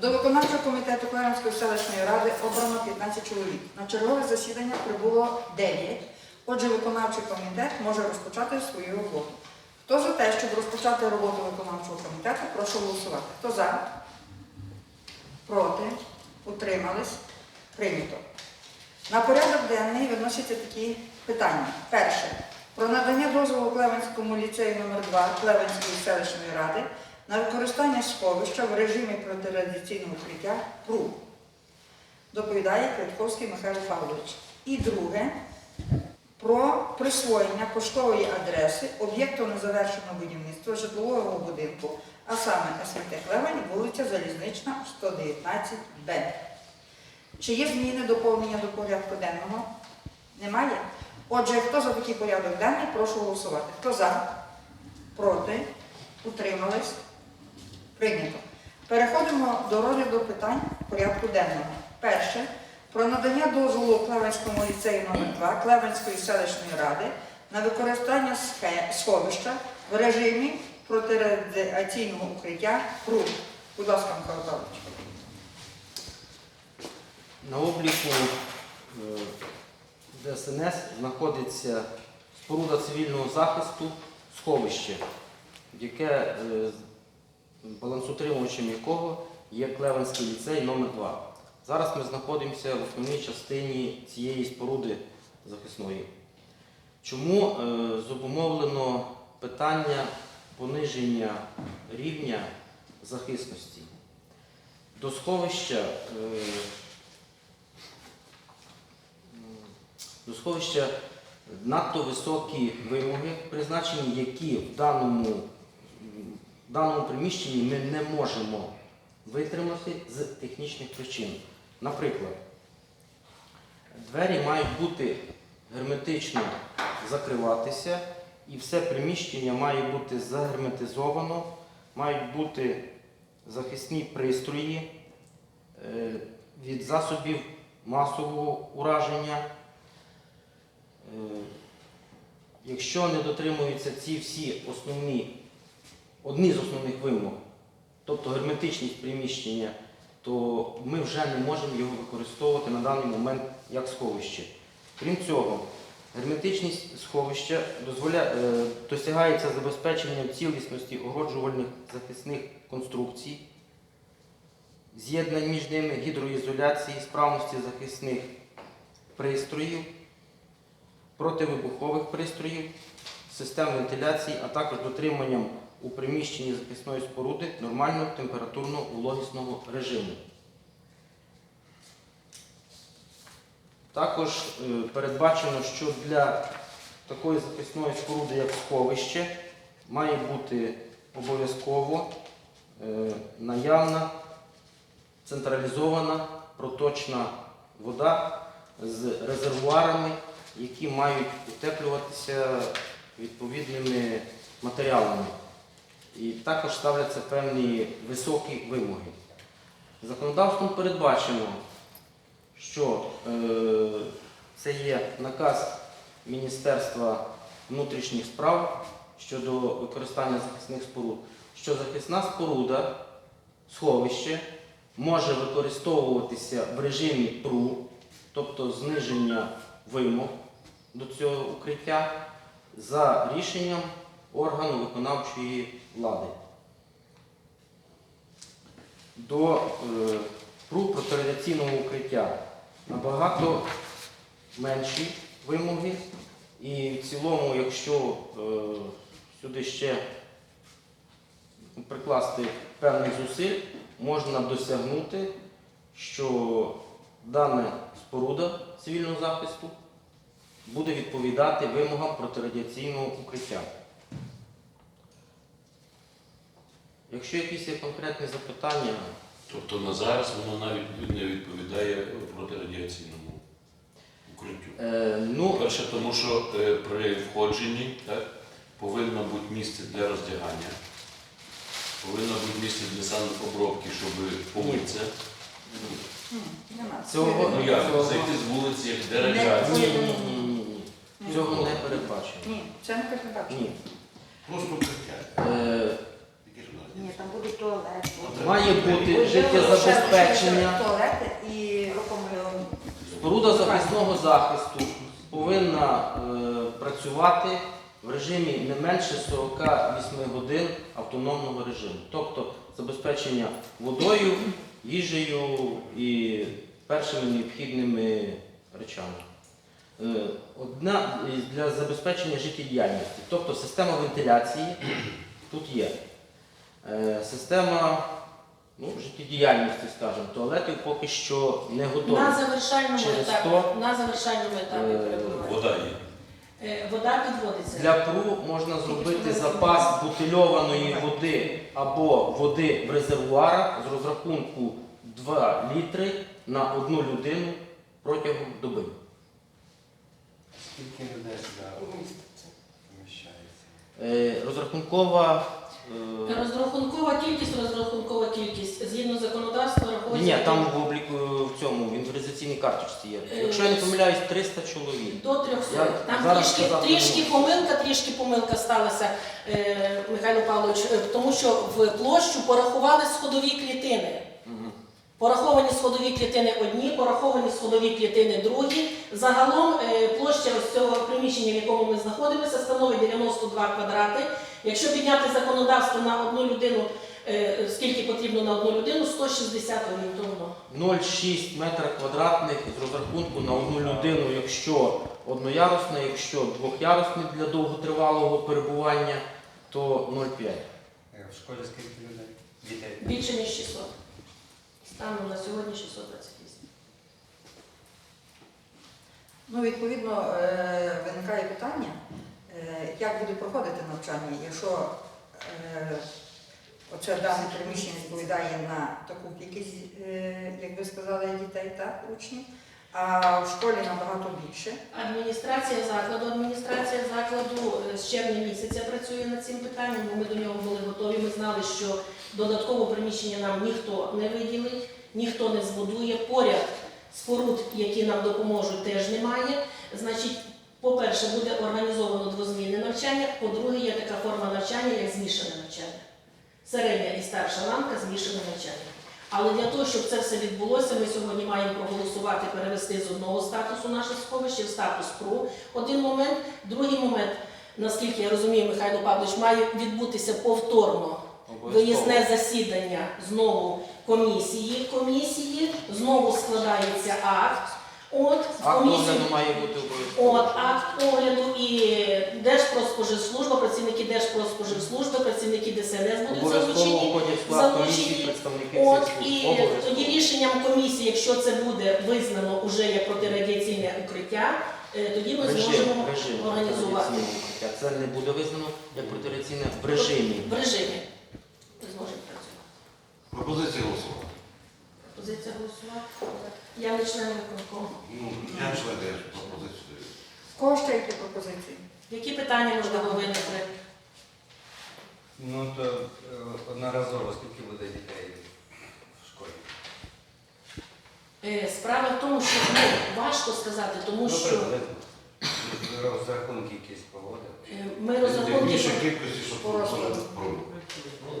До виконавчого комітету Клевенської селищної ради обрано 15 чоловік. На чергове засідання прибуло 9. Отже, виконавчий комітет може розпочати свою роботу. Хто за те, щоб розпочати роботу виконавчого комітету, прошу голосувати. Хто за? Проти? Утримались? Прийнято. На порядок денний виносяться такі питання. Перше. Про надання дозволу Клевенському ліцею номер 2 Клевенської селищної ради на використання сховища в режимі протирадіаційного укриття ПРУ. Доповідає Квятковський Михайло Павлович. І друге. Про присвоєння поштової адреси об'єкту незавершеного будівництва житлового будинку, а саме СМТ Клевень, вулиця Залізнична, 119Б. Чи є зміни доповнення до порядку денного? Немає? Отже, хто за такий порядок денний, прошу голосувати. Хто за? Проти? Утримались? Прийнято. Переходимо до розгляду питань порядку денного. Перше. Про надання дозволу Клевенському ліцею номер 2 Клевенської селищної ради на використання сховища в режимі протирадіаційного укриття ПРУ. Будь ласка, Михайло Павлович. На обліку е, ДСНС знаходиться споруда цивільного захисту сховище, яке балансутримувачем якого є Клевенський ліцей номер 2 Зараз ми знаходимося в основній частині цієї споруди захисної. Чому е, зобумовлено питання пониження рівня захисності? До сховища е, до сховища надто високі вимоги призначені, які в даному, в даному приміщенні ми не можемо витримати з технічних причин. Наприклад, двері мають бути герметично закриватися, і все приміщення має бути загерметизовано, мають бути захисні пристрої е, від засобів масового ураження. Е, Якщо не дотримуються ці всі основні, одні з основних вимог, тобто герметичність приміщення, то ми вже не можемо його використовувати на даний момент як сховище. Крім цього, герметичність сховища дозволя... е, досягається забезпеченням цілісності огороджувальних захисних конструкцій, з'єднань між ними гідроізоляції, справності захисних пристроїв, противибухових пристроїв, систем вентиляції, а також дотриманням у приміщенні захисної споруди нормального температурно-вологісного режиму. Також е, передбачено, що для такої захисної споруди, як сховище, має бути обов'язково е, наявна централізована проточна вода з резервуарами, які мають утеплюватися відповідними матеріалами. І також ставляться певні високі вимоги. Законодавством передбачено, що е, це є наказ Міністерства внутрішніх справ щодо використання захисних споруд, що захисна споруда, сховище може використовуватися в режимі ПРУ, тобто зниження вимог до цього укриття, за рішенням органу виконавчої влади. До е, протирадіаційного укриття набагато менші вимоги. І в цілому, якщо е, сюди ще прикласти певних зусиль, можна досягнути, що дана споруда цивільного захисту буде відповідати вимогам протирадіаційного укриття. Якщо якісь є конкретні запитання, Тобто на зараз воно навіть не відповідає протирадіаційному укриттю. е, ну, Перше, тому що е, при входженні так, повинно бути місце для роздягання, повинно бути місце для санобробки, щоб помитися. Нема. Цього- Ну як, Цього- зайти з вулиці, як де Не- ні, радіація. ні, ні, ні, ні. Цього не передбачено. Ні, це не передбачено. Ні. Просто укриття. Е, Ні, там буде туалет. Має бути життєзабезпечення. Туалети і Споруда захисного захисту повинна е, працювати в режимі не менше 48 годин автономного режиму, тобто забезпечення водою, їжею і першими необхідними речами. Е, Одна із- для забезпечення життєдіяльності, тобто система вентиляції тут є. Е, Система ну, життєдіяльності, скажімо, туалетів поки що не готові. На завершальному Через етапі, то, на завершальному етапі е. Вода є. Е, Вода підводиться. Для ПРУ можна зробити запас бутильованої води або води в резервуарах з розрахунку 2 літри на одну людину протягом доби. Скільки людей сюди поміщається? Е, Розрахункова. Е, Розрахункова кількість, розрахункова кількість. Згідно законодавства рахується. ні, там в обліку в цьому в інвентаризаційній карточці є. Якщо я не помиляюсь, 300 чоловік. До 300. Я Там зараз трішки, сказав, трішки ну. помилка, трішки помилка сталася, е, Михайло Павлович, е, тому що в площу порахували сходові клітини. Мгм. Пораховані сходові клітини одні, пораховані сходові клітини другі. Загалом е, площа приміщення, в якому ми знаходимося, становить 92 квадрати. Якщо підняти законодавство на одну людину, е, скільки потрібно на одну людину, 160 орієнтовно. 0,6 метра квадратних з розрахунку на одну людину, якщо одноярусне, якщо двохярусне для довготривалого перебування, то 0,5. Е, В школі скільки людей? Дітей? Більше ніж 600. Станом на сьогодні 628. Ну, відповідно, е, виникає питання, е, як буде проходити навчання, якщо е, оце дане приміщення відповідає на таку кількість, як ви сказали, дітей, так, учнів, а в школі набагато більше. Адміністрація закладу, адміністрація закладу з червня місяця працює над цим питанням, бо ми до нього були готові. Ми знали, що додаткове приміщення нам ніхто не виділить, ніхто не збудує. Поряд споруд, які нам допоможуть, теж немає. Значить, по-перше, буде організовано двозмінне навчання. По-друге, є така форма навчання, як змішане навчання. Середня і старша ланка змішане навчання. Але для того, щоб це все відбулося, ми сьогодні маємо проголосувати, перевести з одного статусу наше сховище в статус ПРУ. Один момент. Другий момент, наскільки я розумію, Михайло Павлович, має відбутися повторно виїзне засідання знову комісії. Комісії знову складається акт. От Акт комісії. огляду має бути обов'язково. От акт огляду і Держпродспоживслужба, працівники Держпродспоживслужби, працівники ДСНС будуть залучені. залучені. От і тоді рішенням комісії, якщо це буде визнано уже як протирадіаційне укриття, е, тоді ми Режим, зможемо режим організувати. Це не буде визнано як протираційне в режимі. в режимі. Пропозиція голосувати. Позиція голосувати. Я не член виконкому. Ну, я член, я ж пропозицію даю. В кого ще які пропозиції? Які питання можливо виникли? Ну то е, одноразово скільки буде дітей в школі? Е, Справа в тому, що ну, важко сказати, тому Ну, що приблизно. Розрахунки якісь погоди. е, ми розрахунки. Більше кількості, щоб.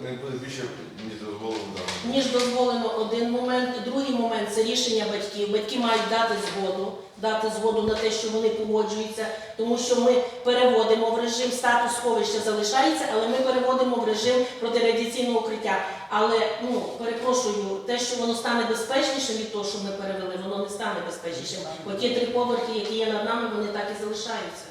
Не буде більше, ніж дозволено нам. ніж дозволено один момент. І Другий момент це рішення батьків. Батьки мають дати згоду, дати згоду на те, що вони погоджуються, тому що ми переводимо в режим статус сховища залишається, але ми переводимо в режим протирадіаційного укриття. Але ну перепрошую, те, що воно стане безпечнішим від того, що ми перевели, воно не стане безпечнішим. Бо ті три поверхи, які є над нами, вони так і залишаються.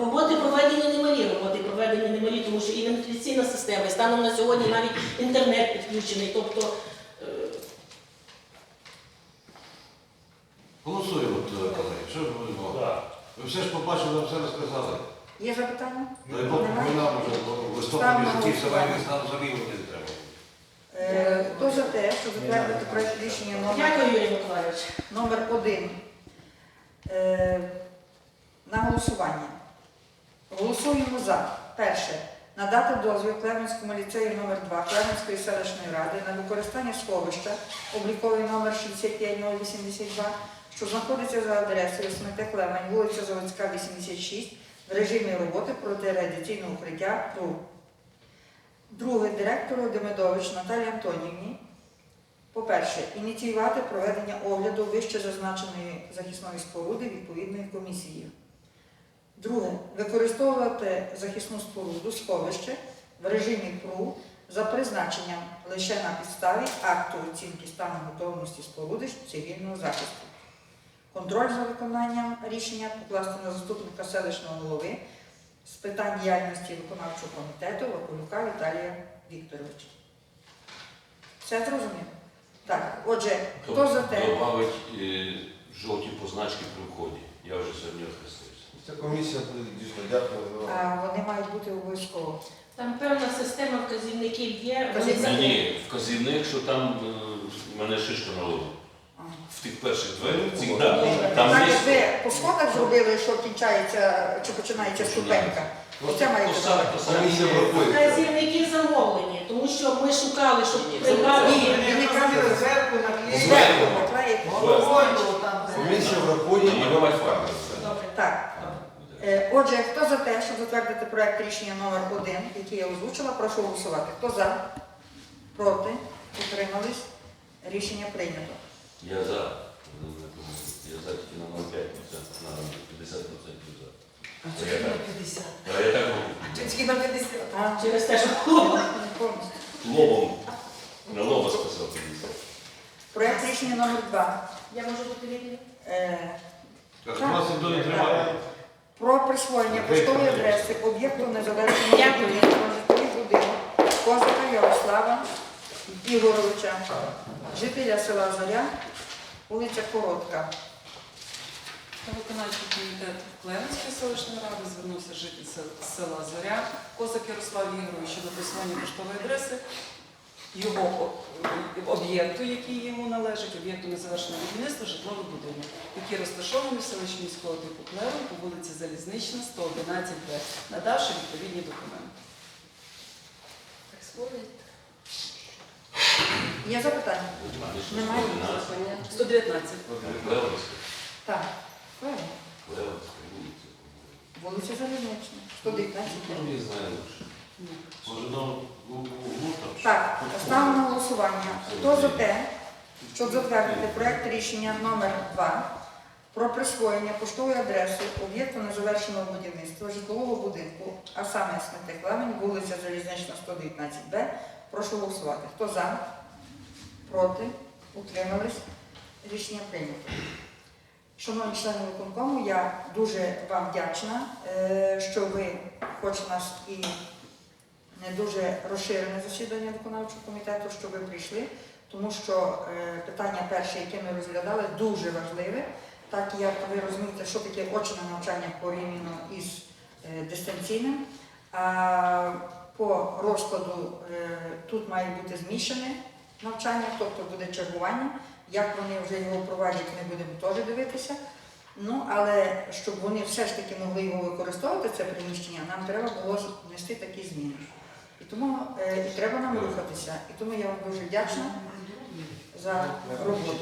Роботи проведені немалі, роботи проведені немалі, тому що і вентиляційна система, і станом на сьогодні навіть інтернет підключений. Тобто е, Голосуємо, колеги. Що ж ви Ви все ж побачили, вам все розказали. Є запитання? Дай Бог, ми нам уже в листопаді на житті голосування. села стан зарівати не треба. Е, Хто за те, щоб затвердити проект рішення номер дякую, Юрій Миколайович. Номер один. Е, на голосування. Голосуємо за. Перше. Надати дозвіл Клевенському ліцею номер 2 Клевенської селищної ради на використання сховища, обліковий номер 65082, що знаходиться за адресою СМТ Клевень, вулиця Заводська, 86, в режимі роботи протирадіаційного укриття ПРУ. Друге, директору Демидович Наталії Антонівні. По-перше, ініціювати проведення огляду вище зазначеної захисної споруди відповідної комісії. Друге, використовувати захисну споруду сховище в режимі ПРУ за призначенням лише на підставі акту оцінки стану готовності споруди цивільного захисту. Контроль за виконанням рішення покласти на заступника селищного голови з питань діяльності виконавчого комітету Вакулюка Віталія Вікторовича. Все зрозуміло? Так, отже, хто за те? Добавить е, жовті позначки при вході. Я вже сьогодні розхрестився. Ця комісія буде дійсно дякую. за- А, вони мають бути обов'язково. Там певна система вказівників є. Вони Ні, вказівник, що там е, мене шишка налила. В тих перших дверях. Ці, Ну, да, Так, там є. ви по сходах зробили, що кінчається чи починається ступенька. Оце має бути. Коса- коса- Комісія врахує. Вказівники замовлені, тому що ми шукали, щоб прибрати. Ні, він кажуть, зверху наклеїти. зверху. Головою там. Комісія врахує і. Добре. Так. Е, Отже, хто за те, щоб затвердити проект рішення номер 1 який я озвучила, прошу голосувати. Хто за? Проти? Утримались? Рішення прийнято. Я за. Я за тільки на 0,5%, на 50% за. А чого на 50? А я так роблю. Тільки на 50. А, Через те, що повністю. Лобом. На лоба списав 50. Проект рішення номер 2 я можу бути вільна. Так, у нас ніхто не тримає. Про присвоєння поштової адреси об'єкту незалежного житловий будинок Козака Ярослава Ігоровича, жителя села Зоря, вулиця Коротка. Та виконавчий комітет Клевенської селищної ради звернувся житель села Зоря, Козак Ярослав Ігорович щодо присвоєння поштової адреси його об'єкту, який йому належить, об'єкту незавершеного будівництва житлових будинок, який розташований в селищі міського типу Клевен по вулиці Залізнична, 111Б, надавши відповідні документи. Є запитання? Немає. 119. Так. Вулиця Залізнична, 119. Так, ставимо голосування. Хто за те, щоб затвердити проект рішення номер 2 про присвоєння поштової адреси об'єкту незавершеного будівництва житлового будинку, а саме Смети Клемень, вулиця Залізнична, 119Б. Прошу голосувати. Хто за? Проти? Утримались? Рішення прийнято. Шановні члени виконкому, я дуже вам вдячна, е, що ви, хоч нас і не дуже розширене засідання виконавчого комітету, що ви прийшли, тому що е, питання перше, яке ми розглядали, дуже важливе. Так як ви розумієте, що таке очне навчання порівняно із е, дистанційним. А по розкладу е, тут має бути змішане навчання, тобто буде чергування. Як вони вже його впроваджують, ми будемо теж дивитися. Ну, але щоб вони все ж таки могли його використовувати, це приміщення, нам треба було внести такі зміни. Тому е, і треба нам рухатися. І тому я вам дуже вдячна за роботу.